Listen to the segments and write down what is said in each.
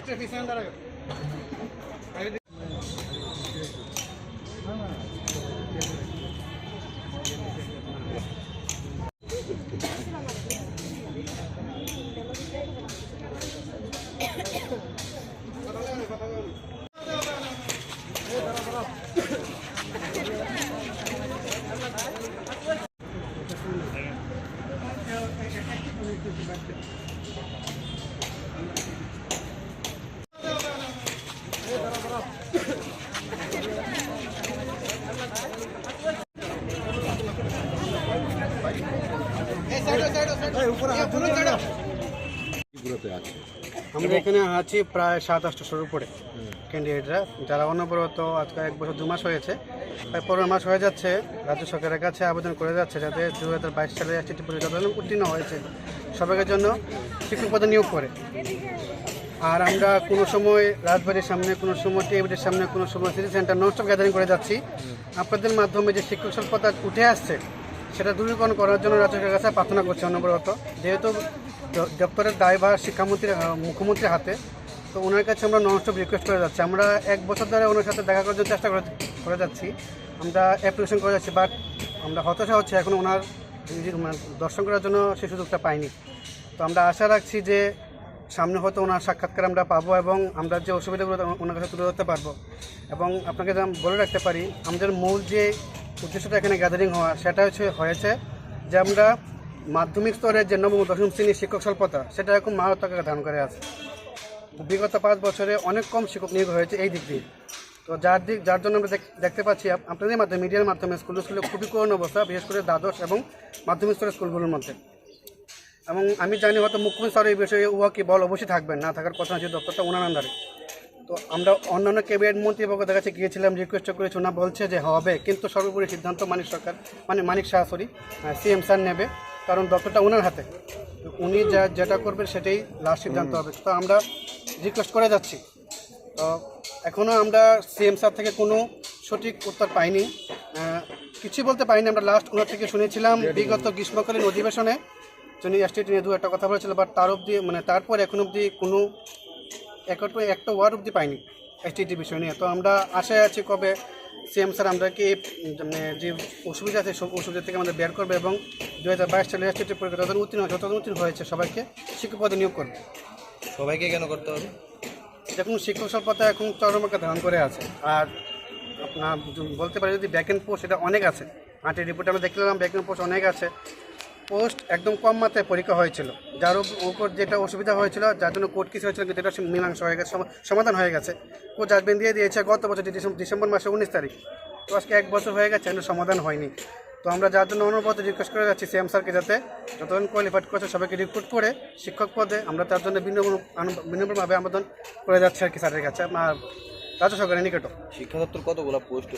একটা পিছনে দাঁড়াবে ত্রিপুরাতে আমরা এখানে আছি প্রায় সাত আটশোর উপরে। ক্যান্ডিডেটরা যারা অনবরত আজকে এক বছর, দু মাস হয়েছে, প্রায় পনেরো মাস হয়ে যাচ্ছে, রাজ্য সরকারের কাছে আবেদন করে যাচ্ছে যাতে দু হাজার বাইশ সালে এসটিটি পরীক্ষা উত্তীর্ণ হয়েছে। সবাইকে জন্য শিক্ষক পদে নিয়োগ করে। আর আমরা কোনো সময় রাজবাড়ির সামনে, কোনো সময় টেবিলের সামনে, কোনো সময় সিটি সেন্টার ননস্টপ গ্যাদারিং করে যাচ্ছি। আপনাদের মাধ্যমে যে শিক্ষক স্বল্পতা উঠে আসছে সেটা দূরীকরণ করার জন্য রাজ্য সরকারের কাছে প্রার্থনা করছি অনবরত। যেহেতু দপ্তরের দায়ভার শিক্ষামন্ত্রীর মুখ্যমন্ত্রীর হাতে, তো ওনার কাছে আমরা ননস্টপ রিকোয়েস্ট করে যাচ্ছি। আমরা এক বছর ধরে ওনার সাথে দেখা করার জন্য চেষ্টা করে যাচ্ছি আমরা অ্যাপ্লিকেশন করে যাচ্ছি বাট আমরা হতাশা হচ্ছে, এখন ওনার মানে দর্শন করার জন্য সে সুযোগটা পাইনি। তো আমরা আশা রাখছি যে সামনে হয়তো ওনার সাক্ষাৎকার আমরা পাবো এবং আমরা যে অসুবিধাগুলো ওনার কাছে তুলে ধরতে পারব। এবং আপনাকে বলে রাখতে পারি, আমাদের মূল যে উদ্দেশ্যটা এখানে গ্যাদারিং হওয়া, সেটা হচ্ছে হয়েছে যে আমরা মাধ্যমিক স্তরের যে নবম দশম শ্রেণির শিক্ষক স্বল্পতা, সেটা এখন মারাত্মক ধারণ করে আছে। বিগত পাঁচ বছরে অনেক কম শিক্ষক নিয়োগ হয়েছে এই দিক দিয়ে। তো যার দিক, যার জন্য আমরা দেখ- দেখতে পাচ্ছি আপনাদের মাধ্যমে মিডিয়ার মাধ্যমে স্কুল স্কুলে খুবই করুণ অবস্থা, বিশেষ করে দ্বাদশ এবং মাধ্যমিক স্তরের স্কুলগুলোর মধ্যে। এবং আমি জানি হয়তো মুখ্যমন্ত্রী স্যার এই বিষয়ে উহা কি বল অবশ্যই থাকবেন, না থাকার কথা যে দপ্তরটা ওনার আন্ডারে। তো আমরা অন্যান্য ক্যাবিনেট মন্ত্রী পক্ষের কাছে গিয়েছিলাম রিকোয়েস্ট করেছি ওনা বলছে যে হবে কিন্তু সর্বোপরি সিদ্ধান্ত মানিক সরকার মানে Manik Shah sorry CM sir নেবে কারণ দপ্তরটা ওনার হাতে। তো উনি যা যেটা করবেন সেটাই লাস্ট সিদ্ধান্ত হবে। তো আমরা রিকোয়েস্ট করে যাচ্ছি। তো এখনও আমরা সিএম স্যার থেকে কোনো সঠিক উত্তর পাইনি। কিছু বলতে পারিনি। আমরা লাস্ট ওনার থেকে শুনেছিলাম বিগত গ্রীষ্মকালীন অধিবেশনে। যিনি এসটিটি নিয়ে দু একটা কথা বলেছিল বাট তার অবধি মানে তারপর এখন অবধি কোনো একটা একটা ওয়ার্ড অবধি পাইনি এসটিটি বিষয় নিয়ে। তো আমরা আশায় আছি কবে সিএম স্যার আমরাকে মানে যে অসুবিধা আছে সব অসুবিধা থেকে আমাদের বের করবে এবং দু হাজার বাইশ সালে এসটিটি পরীক্ষা যত উত্তীর্ণ যত উত্তীর্ণ হয়েছে সবাইকে শিক্ষক পদে নিয়োগ করবে। সবাইকে কেন করতে হবে? দেখুন শিক্ষক স্বল্পতা এখন চরমকে ধারণ করে আছে। আর আপনার বলতে পারি যদি ব্যাক এন্ড পোস্ট এটা অনেক আছে। আটের রিপোর্টে আমরা দেখলাম ব্যাক এন্ড পোস্ট অনেক আছে। পোস্ট একদম কম মাত্রায় পরীক্ষা হয়েছিল। যার উপ- উপর যেটা অসুবিধা হয়েছিল যার জন্য কোর্ট কেস হয়েছিল কিন্তু এটা মীমাংসা হয়ে গেছে সমাধান হয়ে গেছে। কোর্ট জাজমেন্ট দিয়ে দিয়েছে গত বছর ডিসেম্বর ডিসেম্বর মাসে উনিশ তারিখ। তো আজকে এক বছর হয়ে গেছে এখনও সমাধান হয়নি। তো আমরা যার জন্য অনুরোধ রিকোয়েস্ট করে যাচ্ছি সিএম স্যারকে যাতে যতজন কোয়ালিফাইড করেছে সবাইকে রিক্রুট করে শিক্ষক পদে আমরা তার জন্য বিনম্রভাবে আবেদন করে যাচ্ছি আর কি স্যারের কাছে। আর রাজ্য সরকারের নিকট শিক্ষা দপ্তর কতগুলো পোস্ট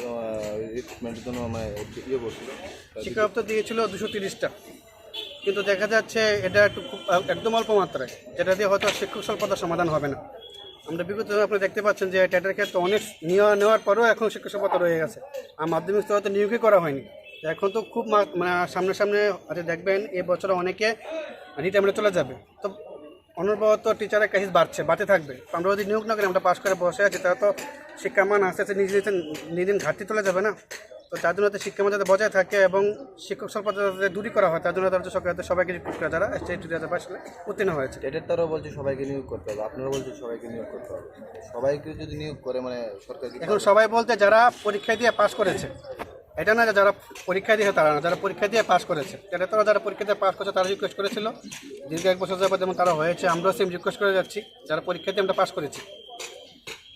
রিক্রুটমেন্টের জন্য মানে ইয়ে করছিল? শিক্ষা দপ্তর দিয়েছিল দুশো তিরিশটা। কিন্তু দেখা যাচ্ছে এটা একটু খুব, একদম অল্প মাত্রায়। যেটা দিয়ে হয়তো শিক্ষক স্বল্পতার সমাধান হবে না। আমরা বিগত আপনি দেখতে পাচ্ছেন যে টেটের ক্ষেত্রে অনেক নেওয়া নেওয়ার পরেও এখন শিক্ষক স্বল্পতা রয়ে গেছে। আর মাধ্যমিক স্তরে তো নিয়োগই করা হয়নি। এখন তো খুব মানে সামনে সামনে আচ্ছা দেখবেন এই বছরে অনেকে রিটায়ারমেন্টে চলে যাবে। তো অনবরত টিচারের কাহিস বাড়ছে, বাড়তে থাকবে। আমরা যদি নিয়োগ না করি, আমরা পাশ করে বসে আছি, তাহলে তো শিক্ষামান আস্তে আস্তে নিজে নিজে নিজে ঘাটতি চলে যাবে না। তো তার জন্য শিক্ষা যাতে বজায় থাকে এবং শিক্ষক স্বল্পতা যাতে দূরী করা হয় তার জন্য তারা সরকার যাতে সবাইকে রিক্রুট করে যারা স্টেট বাইশ সালে উত্তীর্ণ হয়েছে। টেটের তারাও বলছে সবাইকে নিয়োগ করতে হবে আপনারা বলছেন সবাইকে নিয়োগ করতে হবে। সবাইকে যদি নিয়োগ করে মানে সরকার এখন সবাই বলতে যারা পরীক্ষা দিয়ে পাশ করেছে এটা না যে যারা পরীক্ষা দিয়ে তারা না যারা পরীক্ষা দিয়ে পাশ করেছে। এটা তারা যারা পরীক্ষা দিয়ে পাশ করেছে তারা রিকোয়েস্ট করেছিল। দীর্ঘ এক বছর যাবত যেমন তারা হয়েছে আমরাও সেম রিকোয়েস্ট করে যাচ্ছি যারা পরীক্ষা দিয়ে আমরা পাশ করেছি।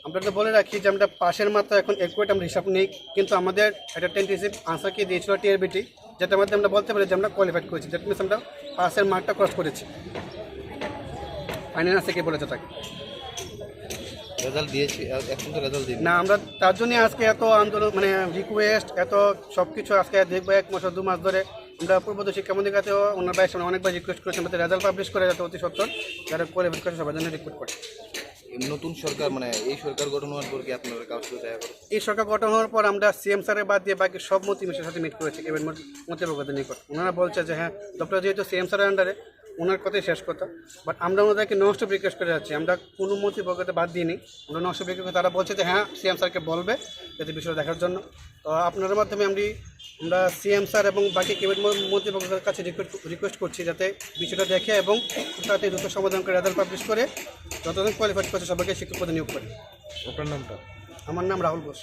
আমরা তো বলে রাখি যে আমরা পাশের মাত্রা এখন একুয়েট আমরা হিসাব নেই কিন্তু আমাদের একটা আনসার কি দিয়েছিল টিআরবিটি যেটার মধ্যে আমরা বলতে পারি যে আমরা কোয়ালিফাইড করেছি। যেটা মিনস আমরা পাশের মার্কটা ক্রস করেছি। ফাইনাল থেকে বলেছে তাকে? রেজাল্ট দিয়েছি এখন তো রেজাল্ট দিন না আমরা তার জন্য আজকে এত আন্দোলন মানে রিকোয়েস্ট এত সব কিছু আজকে দেখব এক মাস দু মাস ধরে। আমরা পূর্বত শিক্ষামন্ত্রীর কাছেও ওনার বাইশ সামনে অনেকবার রিকোয়েস্ট করেছি আমাদের রেজাল্ট পাবলিশ করে যাতে অতি সত্তর যারা কোয়ালিফাইড করে সবার জন্য রিক্রুট করে। নতুন সরকার মানে এই সরকার গঠন হওয়ার পর কি আপনারা কাউকে দেখা করে এই সরকার গঠন হওয়ার পর আমরা সিএম স্যারের বাদ দিয়ে বাকি সব মন্ত্রী মিশের সাথে মিট করেছি কেবিনেট মন্ত্রীবর্গদের নিকট। ওনারা বলছে যে হ্যাঁ ডক্টর যেহেতু সিএম স্যারের আন্ডারে ওনার কথাই শেষ কথা। বাট আমরা ওনাদেরকে নষ্ট রিকোয়েস্ট করে যাচ্ছি। আমরা কোনো মন্ত্রীপক্ষকে বাদ দিইনি। আমরা নষ্ট রিকোয়েস্ট তারা বলছে যে হ্যাঁ সিএম স্যারকে বলবে যাতে বিষয়টা দেখার জন্য। তো আপনার মাধ্যমে আমি আমরা সিএম স্যার এবং বাকি ক্যাবিনেট মন্ত্রীবর্গের কাছে রিকোয়েস্ট করছি যাতে বিষয়টা দেখে এবং তাতে দ্রুত সমাধান করে রেজাল্ট পাবলিশ করে যতদিন কোয়ালিফাইড করছে সবাইকে শিক্ষক পদে নিয়োগ করে। আপনার নামটা? আমার নাম রাহুল ঘোষ।